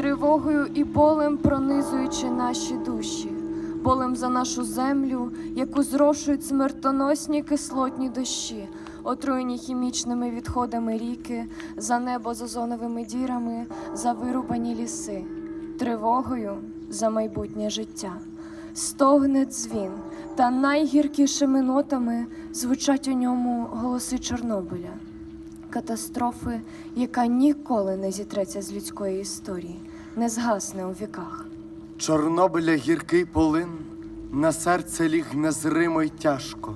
тривогою і болем пронизуючи наші душі, болем за нашу землю, яку зрошують смертоносні кислотні дощі, отруєні хімічними відходами ріки, за небо з озоновими дірами, за вирубані ліси, тривогою за майбутнє життя. Стогне дзвін, та найгіркішими нотами звучать у ньому голоси Чорнобиля катастрофи, яка ніколи не зітреться з людської історії, не згасне у віках. Чорнобиля гіркий полин, на серце ліг незримо й тяжко,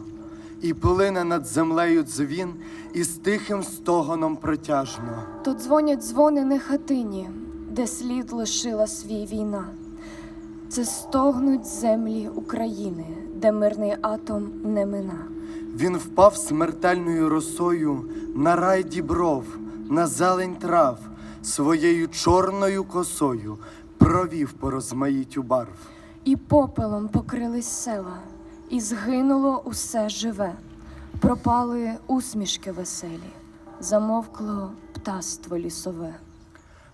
і плине над землею дзвін, із тихим стогоном протяжно. То дзвонять дзвони не хатині, де слід лишила свій війна. Це стогнуть землі України, де мирний атом не мина. Він впав смертельною росою на рай дібров, на зелень трав, своєю чорною косою провів по розмаїттю барв. І попелом покрились села, і згинуло усе живе. Пропали усмішки веселі, замовкло птаство лісове.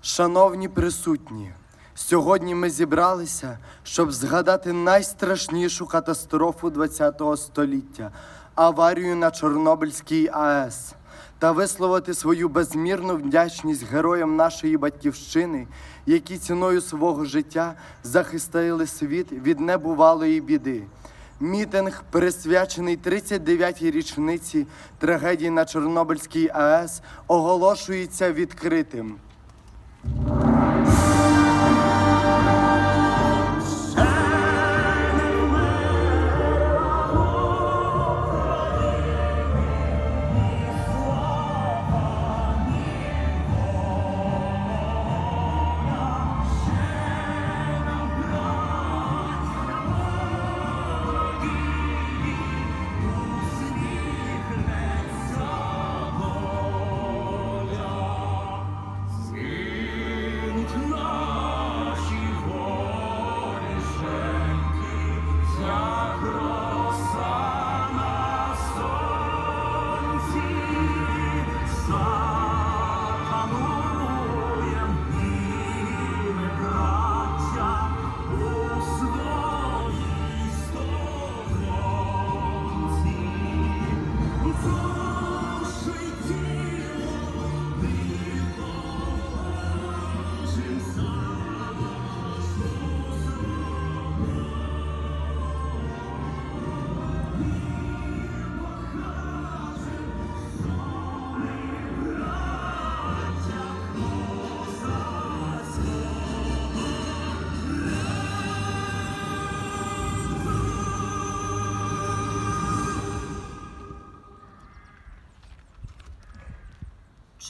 Шановні присутні, сьогодні ми зібралися, щоб згадати найстрашнішу катастрофу ХХ століття аварію на Чорнобильській АЕС та висловити свою безмірну вдячність героям нашої батьківщини, які ціною свого життя захистили світ від небувалої біди. Мітинг, присвячений 39-й річниці трагедії на Чорнобильській АЕС, оголошується відкритим.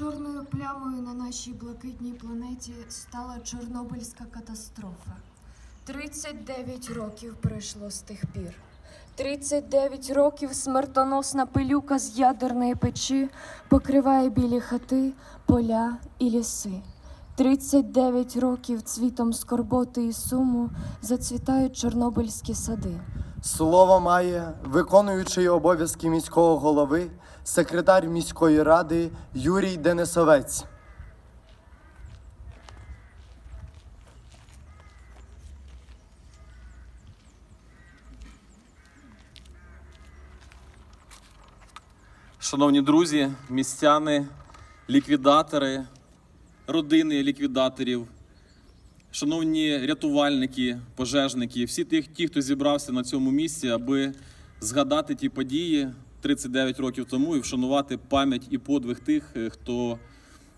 Чорною плямою на нашій блакитній планеті стала Чорнобильська катастрофа. 39 років пройшло з тих пір. 39 років смертоносна пилюка з ядерної печі покриває білі хати, поля і ліси. 39 років цвітом скорботи і суму зацвітають чорнобильські сади. Слово має виконуючий обов'язки міського голови, секретар міської ради Юрій Денисовець. Шановні друзі, містяни, ліквідатори, родини ліквідаторів, шановні рятувальники, пожежники, всі тих, ті, хто зібрався на цьому місці, аби згадати ті події 39 років тому і вшанувати пам'ять і подвиг тих, е, хто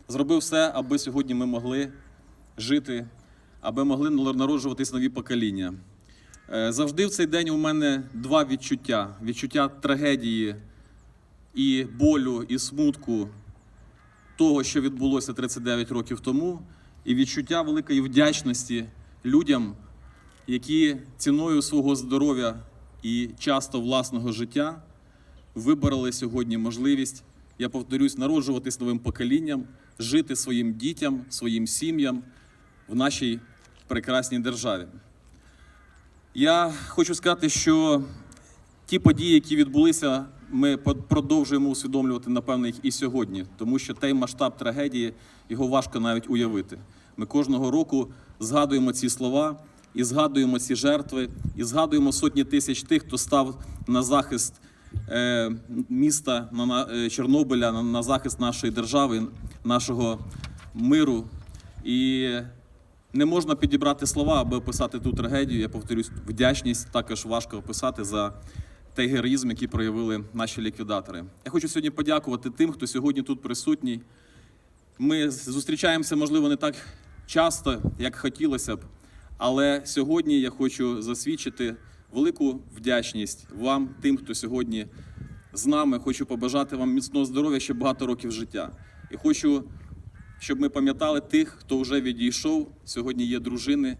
зробив все, аби сьогодні ми могли жити, аби могли народжуватись нові покоління. Е, Завжди в цей день у мене два відчуття: відчуття трагедії і болю, і смутку того, що відбулося 39 років тому, і відчуття великої вдячності людям, які ціною свого здоров'я і часто власного життя вибороли сьогодні можливість, я повторюсь, народжуватись новим поколінням, жити своїм дітям, своїм сім'ям в нашій прекрасній державі. Я хочу сказати, що ті події, які відбулися, ми продовжуємо усвідомлювати, напевно, їх і сьогодні, тому що той масштаб трагедії його важко навіть уявити. Ми кожного року згадуємо ці слова і згадуємо ці жертви, і згадуємо сотні тисяч тих, хто став на захист міста на, е, Чорнобиля, на захист нашої держави, нашого миру. І не можна підібрати слова, аби описати ту трагедію. Я повторюсь, вдячність також важко описати за той героїзм, який проявили наші ліквідатори. Я хочу сьогодні подякувати тим, хто сьогодні тут присутній. Ми зустрічаємося, можливо, не так часто, як хотілося б, але сьогодні я хочу засвідчити велику вдячність вам, тим, хто сьогодні з нами. Хочу побажати вам міцного здоров'я ще багато років життя. І хочу, щоб ми пам'ятали тих, хто вже відійшов. Сьогодні є дружини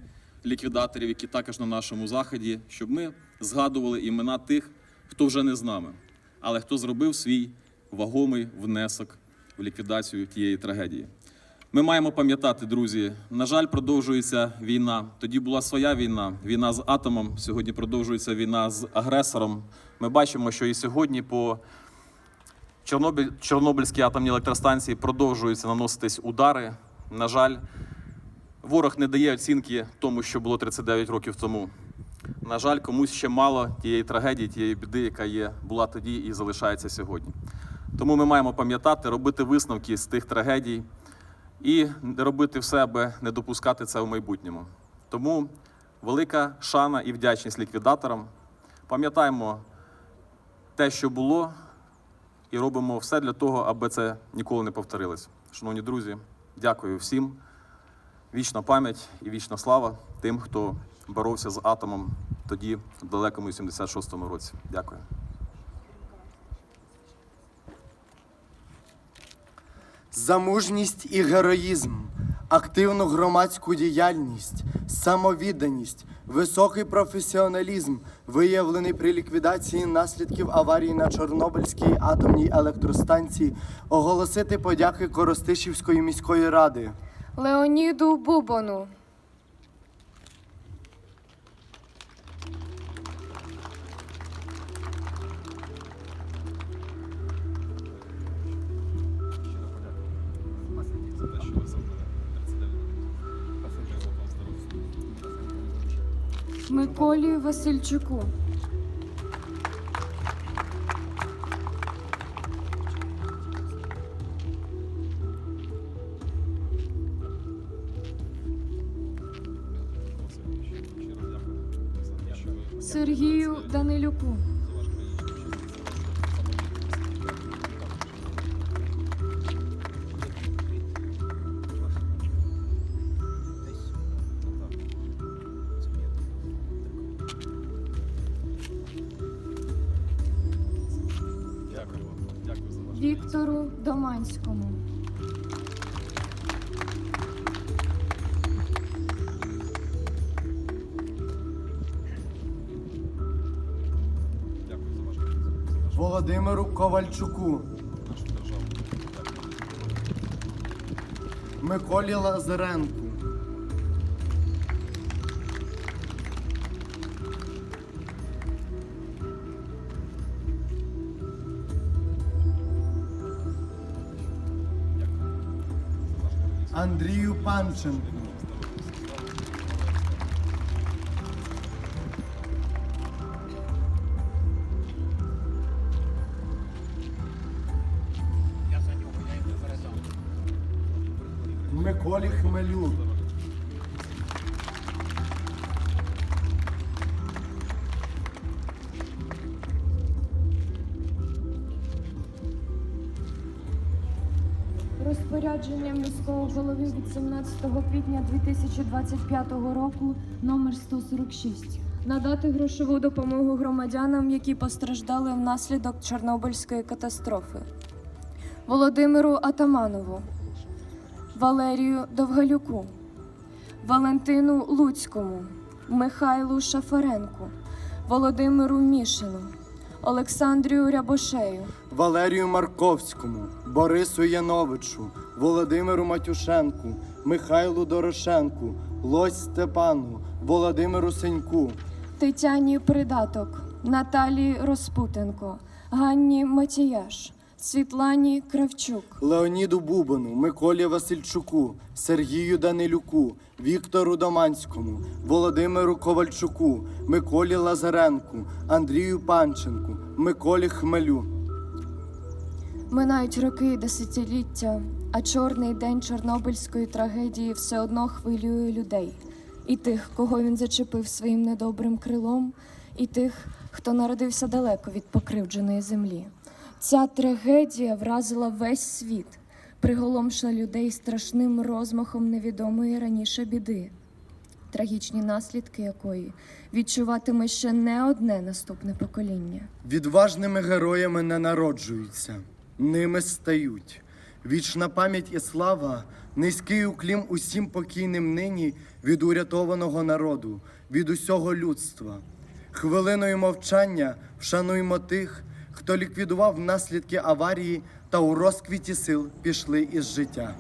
ліквідаторів, які також на нашому заході, щоб ми згадували імена тих, хто вже не з нами, але хто зробив свій вагомий внесок в ліквідацію тієї трагедії. Ми маємо пам'ятати, друзі. На жаль, продовжується війна. Тоді була своя війна, війна з атомом. Сьогодні продовжується війна з агресором. Ми бачимо, що і сьогодні по Чорнобиль, Чорнобильській атомній електростанції продовжуються наноситись удари. На жаль, ворог не дає оцінки тому, що було 39 років тому. На жаль, комусь ще мало тієї трагедії, тієї біди, яка є, була тоді і залишається сьогодні. Тому ми маємо пам'ятати, робити висновки з тих трагедій і робити все, аби не допускати це в майбутньому. Тому велика шана і вдячність ліквідаторам. Пам'ятаємо те, що було, і робимо все для того, аби це ніколи не повторилось. Шановні друзі, дякую всім. Вічна пам'ять і вічна слава тим, хто боровся з атомом тоді, в далекому 76-му році. Дякую. За мужність і героїзм, активну громадську діяльність, самовідданість, високий професіоналізм, виявлений при ліквідації наслідків аварії на Чорнобильській атомній електростанції, оголосити подяки Коростишівської міської ради. Леоніду Бубону, Миколі Васильчуку, Сергію Данилюку, Ковальчуку. Миколі Лазаренку, Андрію Панченку, Миколі Хмелю, Розпорядження міського голови від 17 квітня 2025 року номер 146 надати грошову допомогу громадянам, які постраждали внаслідок Чорнобильської катастрофи. Володимиру Атаманову, Валерію Довгалюку, Валентину Луцькому, Михайлу Шафаренку, Володимиру Мішину, Олександрію Рябошею, Валерію Марковському, Борису Яновичу, Володимиру Матюшенку, Михайлу Дорошенку, Лось Степану, Володимиру Сеньку, Тетяні Придаток, Наталії Розпутенко, Ганні Матіяш, Світлані Кравчук, Леоніду Бубану, Миколі Васильчуку, Сергію Данилюку, Віктору Доманському, Володимиру Ковальчуку, Миколі Лазаренку, Андрію Панченку, Миколі Хмелю. Минають роки і десятиліття, а чорний день Чорнобильської трагедії все одно хвилює людей. І тих, кого він зачепив своїм недобрим крилом, і тих, хто народився далеко від покривдженої землі. Ця трагедія вразила весь світ, приголомшила людей страшним розмахом невідомої раніше біди, трагічні наслідки якої відчуватиме ще не одне наступне покоління. Відважними героями не народжуються, ними стають. Вічна пам'ять і слава, низький уклім усім покійним нині від урятованого народу, від усього людства. Хвилиною мовчання вшануймо тих, хто ліквідував наслідки аварії та у розквіті сил пішли із життя.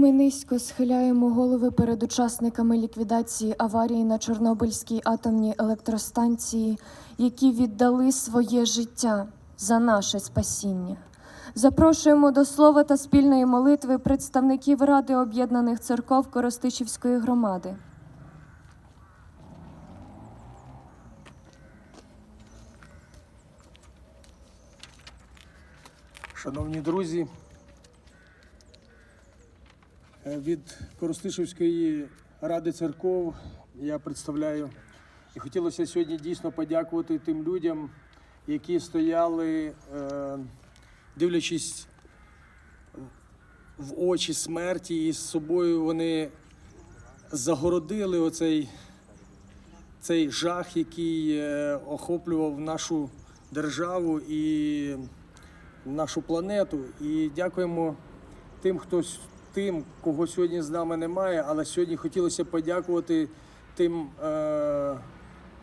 Ми низько схиляємо голови перед учасниками ліквідації аварії на Чорнобильській атомній електростанції, які віддали своє життя за наше спасіння. Запрошуємо до слова та спільної молитви представників Ради об'єднаних церков Коростишівської громади. Шановні друзі, від Коростишівської ради церков я представляю і хотілося сьогодні дійсно подякувати тим людям, які стояли, е, дивлячись в очі смерті, і з собою вони загородили оцей цей жах, який е, охоплював нашу державу і нашу планету. І дякуємо тим, хто тим, кого сьогодні з нами немає, але сьогодні хотілося подякувати тим е,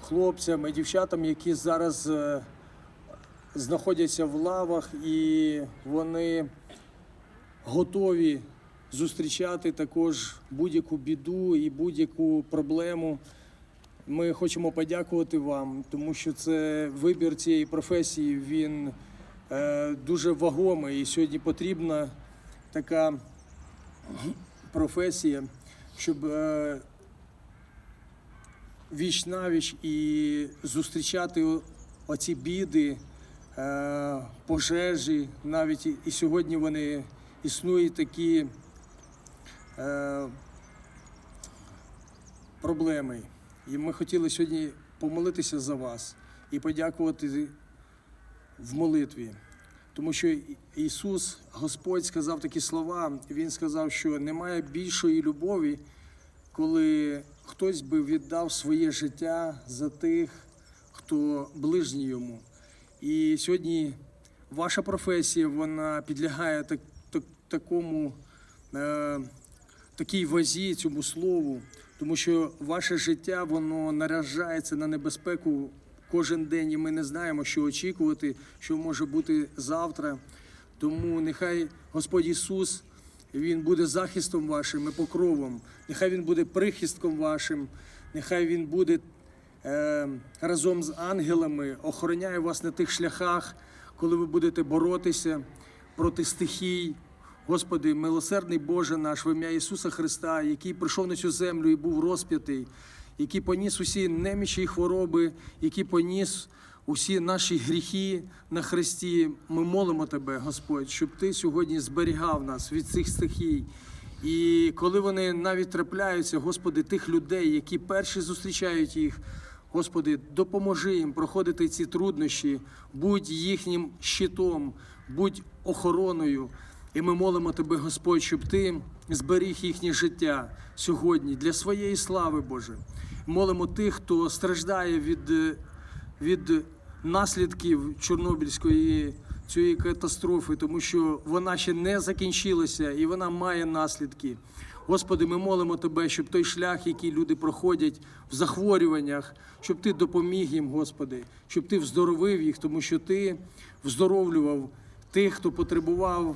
хлопцям і дівчатам, які зараз е, знаходяться в лавах, і вони готові зустрічати також будь-яку біду і будь-яку проблему. Ми хочемо подякувати вам, тому що це вибір цієї професії. Він е, дуже вагомий. І сьогодні потрібна така професія, щоб е, віч навіч і зустрічати оці біди, е, пожежі. Навіть і- сьогодні вони існують такі е, проблеми. І ми хотіли сьогодні помолитися за вас і подякувати в молитві. Тому що Ісус, Господь, сказав такі слова. Він сказав, що немає більшої любові, коли хтось би віддав своє життя за тих, хто ближній йому. І сьогодні ваша професія вона підлягає так, так, такому, е, такій вазі, цьому слову, тому що ваше життя воно наражається на небезпеку кожен день, і ми не знаємо, що очікувати, що може бути завтра. Тому нехай Господь Ісус Він буде захистом вашим і покровом, нехай Він буде прихистком вашим, нехай Він буде е, разом з ангелами, охороняє вас на тих шляхах, коли ви будете боротися проти стихій. Господи, милосердний Боже наш, в ім'я Ісуса Христа, який прийшов на цю землю і був розп'ятий, який поніс усі немічі і хвороби, який поніс усі наші гріхи на Христі. Ми молимо Тебе, Господь, щоб Ти сьогодні зберігав нас від цих стихій. І коли вони навіть трапляються, Господи, тих людей, які перші зустрічають їх, Господи, допоможи їм проходити ці труднощі, будь їхнім щитом, будь охороною. І ми молимо Тебе, Господь, щоб Ти зберіг їхнє життя сьогодні для своєї слави, Боже. Молимо тих, хто страждає від, е, від наслідків Чорнобильської цієї катастрофи, тому що вона ще не закінчилася і вона має наслідки. Господи, ми молимо Тебе, щоб той шлях, який люди проходять в захворюваннях, щоб Ти допоміг їм, Господи, щоб Ти вздоровив їх, тому що Ти вздоровлював тих, хто потребував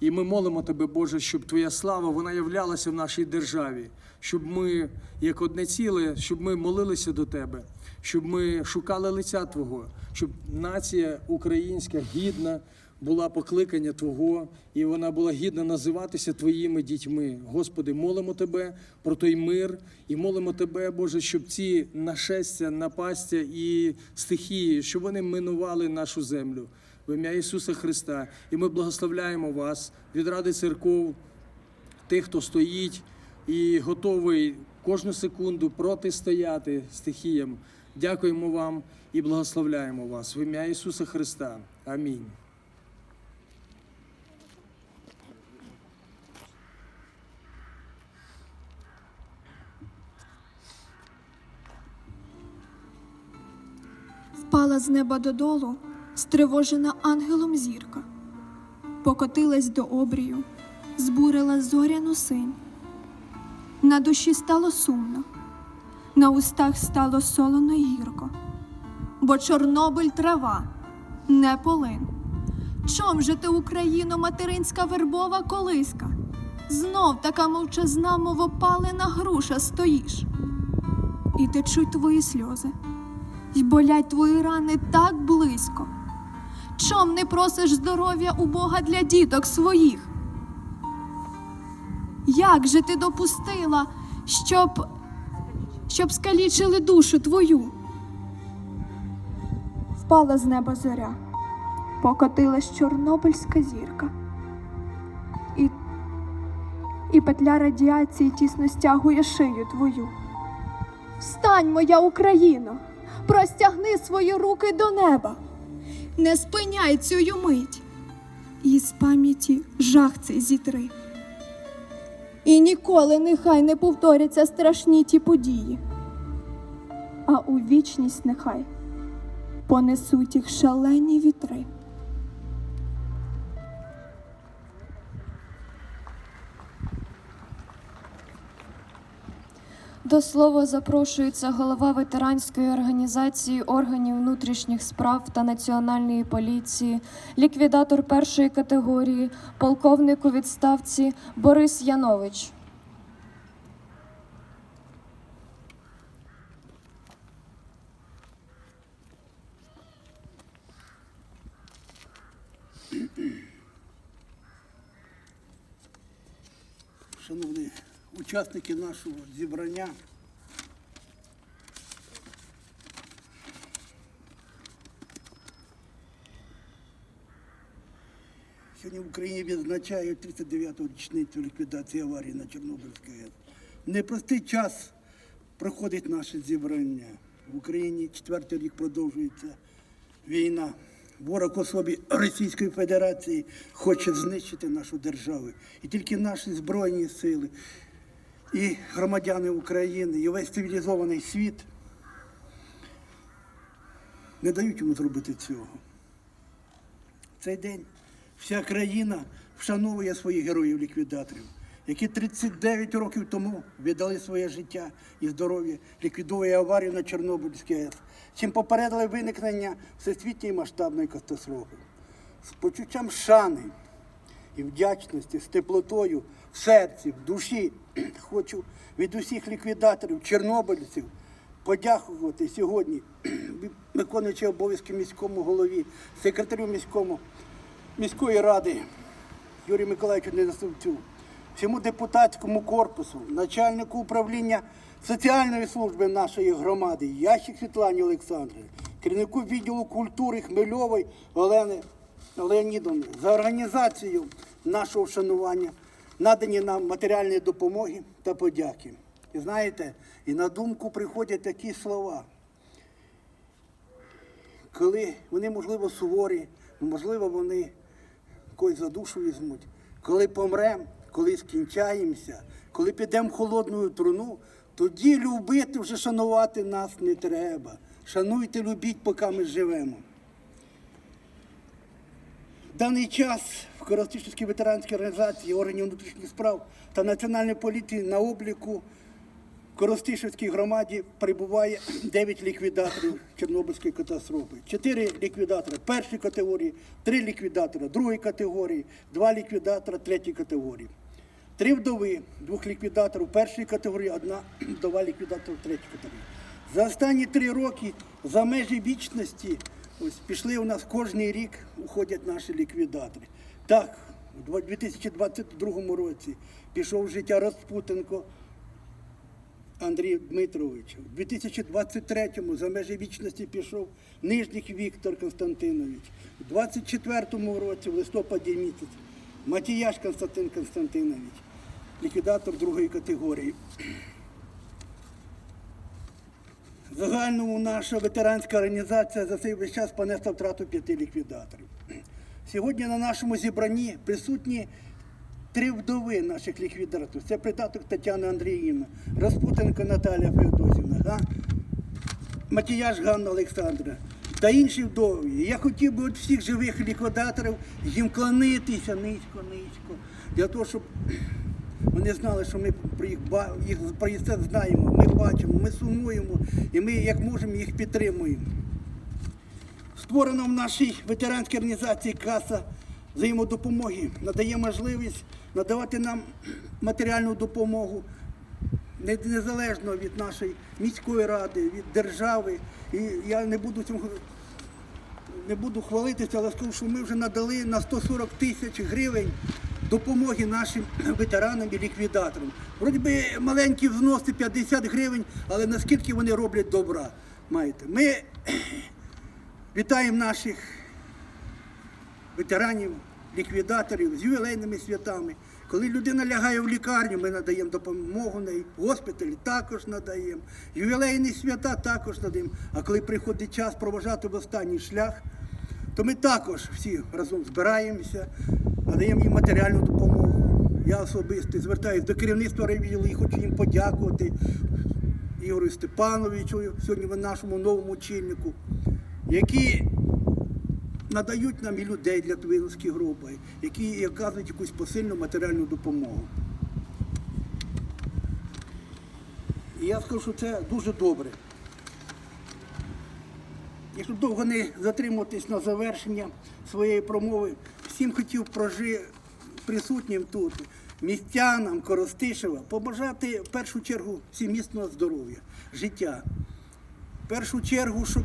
і ми молимо Тебе, Боже, щоб Твоя слава вона являлася в нашій державі, щоб ми, як одне ціле, щоб ми молилися до Тебе, щоб ми шукали лиця Твого, щоб нація українська гідна була покликання Твого, і вона була гідна називатися Твоїми дітьми. Господи, молимо Тебе про той мир і молимо Тебе, Боже, щоб ці нашестя, напастя і стихії, щоб вони минували нашу землю в ім'я Ісуса Христа. І ми благословляємо вас від ради церков, тих, хто стоїть і готовий кожну секунду протистояти стихіям. Дякуємо вам і благословляємо вас в ім'я Ісуса Христа. Амінь. Впала з неба додолу, стривожена ангелом зірка, покотилась до обрію, збурила зоряну синь. На душі стало сумно, на устах стало солоно й гірко, бо Чорнобиль трава, не полин. Чом же ти, Україно, материнська вербова колиска? Знов така мовчазна, мов опалена груша стоїш, і течуть твої сльози й болять твої рани так близько. Чом не просиш здоров'я у Бога для діток своїх? Як же ти допустила, щоб, щоб скалічили душу твою? Впала з неба зоря, покотилась чорнобильська зірка, і, і петля радіації тісно стягує шию твою. Встань, моя Україно, простягни свої руки до неба, не спиняй цю мить, і з пам'яті жах цей зітри. І ніколи нехай не повторяться страшні ті події, а у вічність нехай понесуть їх шалені вітри. До слова запрошується голова ветеранської організації органів внутрішніх справ та національної поліції, ліквідатор першої категорії, полковник у відставці Борис Янович. Шановні учасники нашого зібрання, сьогодні в Україні відзначають 39-ту річницю ліквідації аварії на Чорнобильській АЕС. Непростий час проходить наше зібрання. В Україні четвертий рік продовжується війна. Ворог особі Російської Федерації хоче знищити нашу державу. І тільки наші Збройні сили і громадяни України, і весь цивілізований світ не дають йому зробити цього. В цей день вся країна вшановує своїх героїв-ліквідаторів, які 39 років тому віддали своє життя і здоров'я, ліквідує аварію на Чорнобильській АЕС, чим попередили виникнення всесвітньої масштабної катастрофи. З почуттям шани і вдячності, з теплотою в серці, в душі. Хочу від усіх ліквідаторів, чорнобильців подякувати сьогодні виконуючи обов'язки міському голові, секретарю міському, міської ради Юрію Миколаївичу Ненасовцю, всьому депутатському корпусу, начальнику управління соціальної служби нашої громади, Ящик Світлані Олександрівні, керівнику відділу культури Хмельової Олени Леонідовни за організацію нашого вшанування, надані нам матеріальної допомоги та подяки. І знаєте, і на думку приходять такі слова коли вони, можливо, суворі, можливо, вони когось за душу візьмуть. Коли помремо, коли скінчаємося, коли підемо в холодну труну, тоді любити вже шанувати нас не треба. Шануйте, любіть, поки ми живемо. Даний час в Коростишівській ветеранській організації органів внутрішніх справ та національної поліції на обліку в Коростишівській громаді перебуває 9 ліквідаторів Чорнобильської катастрофи. 4 ліквідатора першої категорії, 3 ліквідатора другої категорії, 2 ліквідатора третьої категорії. Три вдови, двох ліквідаторів першої категорії, одна вдова ліквідатора третьої категорії. За останні три роки за межі вічності ось пішли у нас кожний рік уходять наші ліквідатори. Так, у 2022 році пішов в життя Розпутенко Андрій Дмитрович. У 2023-му за межі вічності пішов Нижніх Віктор Константинович. У 24-му році, в листопаді місяць, Матіяш Константин Константинович, ліквідатор другої категорії. В Загальному наша ветеранська організація за цей весь час понесла втрату п'яти ліквідаторів. Сьогодні на нашому зібранні присутні три вдови наших ліквідаторів. Це придаток Тетяна Андріївна, Розпутенко Наталія Феодосівна, га? Матіяш Ганна Олександра та інші вдові. Я хотів би від всіх живих ліквідаторів їм клонитися низько, низько, для того, щоб вони знали, що ми про їх, їх про це знаємо, ми бачимо, ми сумуємо і ми як можемо їх підтримуємо. Створена в нашій ветеранській організації каса взаємодопомоги надає можливість надавати нам матеріальну допомогу незалежно від нашої міської ради, від держави. І я не буду цим не буду хвалитися, але скажу, що ми вже надали на 140 тисяч гривень допомоги нашим ветеранам і ліквідаторам. Вроді би маленькі взноси 50 гривень, але наскільки вони роблять добра. Маєте. Ми вітаємо наших ветеранів, ліквідаторів з ювілейними святами. Коли людина лягає в лікарню, ми надаємо допомогу в госпіталі також надаємо, ювілейні свята також надаємо. А коли приходить час проважати в останній шлях, то ми також всі разом збираємося, надаємо їм матеріальну допомогу. Я особисто звертаюся до керівництва райвідділу і хочу їм подякувати Ігорю Степановичу, сьогодні ви нашому новому очільнику, які надають нам і людей для твинських групи, які оказують якусь посильну матеріальну допомогу. І я скажу, що це дуже добре. Щоб довго не затримуватись на завершення своєї промови, всім хотів прожи присутнім тут, містянам Коростишева, побажати в першу чергу всім міцного здоров'я, життя. В першу чергу, щоб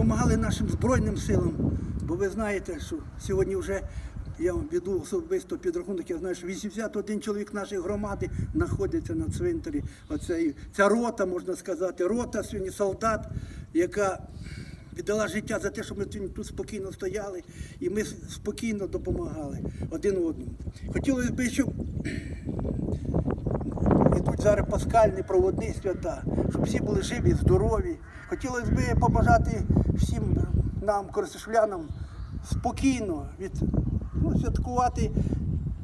допомагали нашим Збройним силам, бо ви знаєте, що сьогодні вже я вам веду особисто підрахунок, я знаю, що 81 чоловік нашої громади знаходиться на цвинтарі. Оце, ця рота, можна сказати, рота сьогодні солдат, яка віддала життя за те, щоб ми тут спокійно стояли і ми спокійно допомагали один одному. Хотілося б, щоб Ідуть зараз паскальні проводні свята, щоб всі були живі, здорові. Хотілося б побажати всім нам, користушлянам, спокійно від, ну, святкувати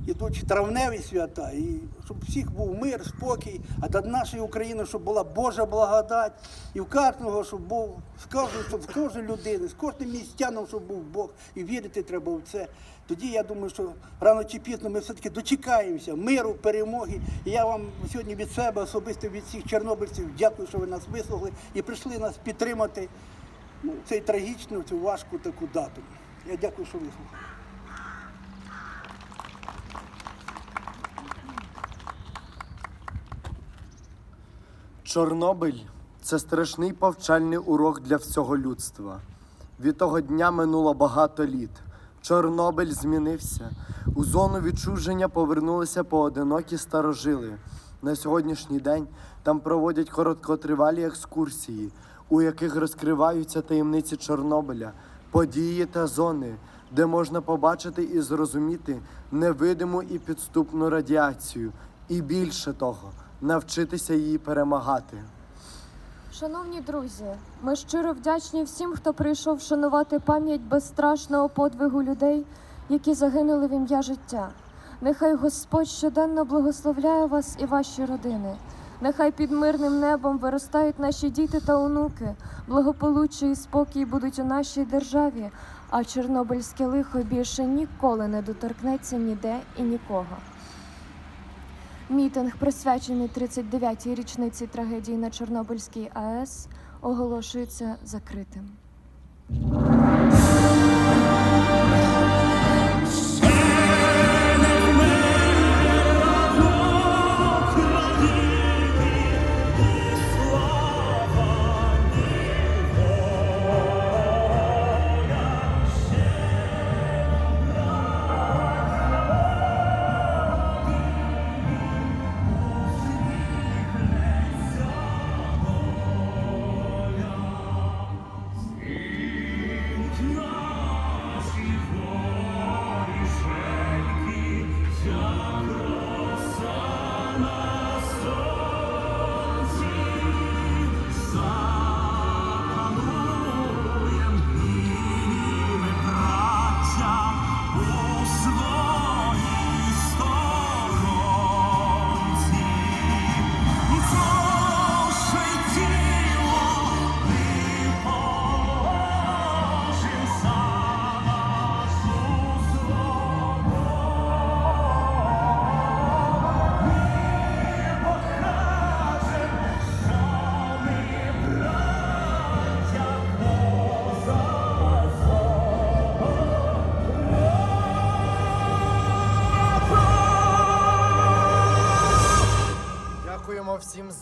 ідуть травневі свята, і щоб всіх був мир, спокій, а до нашої України, щоб була Божа благодать, і в кожного, щоб був з кожної, щоб з кожної людини, з кожним містяном, щоб був Бог, і вірити треба в це. Тоді я думаю, що рано чи пізно ми все-таки дочекаємося миру, перемоги. І я вам сьогодні від себе, особисто від всіх чорнобильців, дякую, що ви нас вислухали і прийшли нас підтримати ну, цей трагічну, цю важку таку дату. Я дякую, що вислухали. Чорнобиль це страшний повчальний урок для всього людства. Від того дня минуло багато літ. Чорнобиль змінився. У зону відчуження повернулися поодинокі старожили. На сьогоднішній день там проводять короткотривалі екскурсії. у яких розкриваються таємниці Чорнобиля, події та зони, де можна побачити і зрозуміти невидиму і підступну радіацію, і більше того, навчитися її перемагати. Шановні друзі, ми щиро вдячні всім, хто прийшов вшанувати пам'ять безстрашного подвигу людей, які загинули в ім'я життя. Нехай Господь щоденно благословляє вас і ваші родини. Нехай під мирним небом виростають наші діти та онуки, благополуччя і спокій будуть у нашій державі, а чорнобильське лихо більше ніколи не доторкнеться ніде і нікого. Мітинг, присвячений 39-й річниці трагедії на Чорнобильській АЕС, оголошується закритим.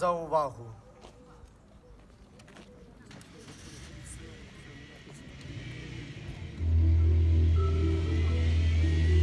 За увагу.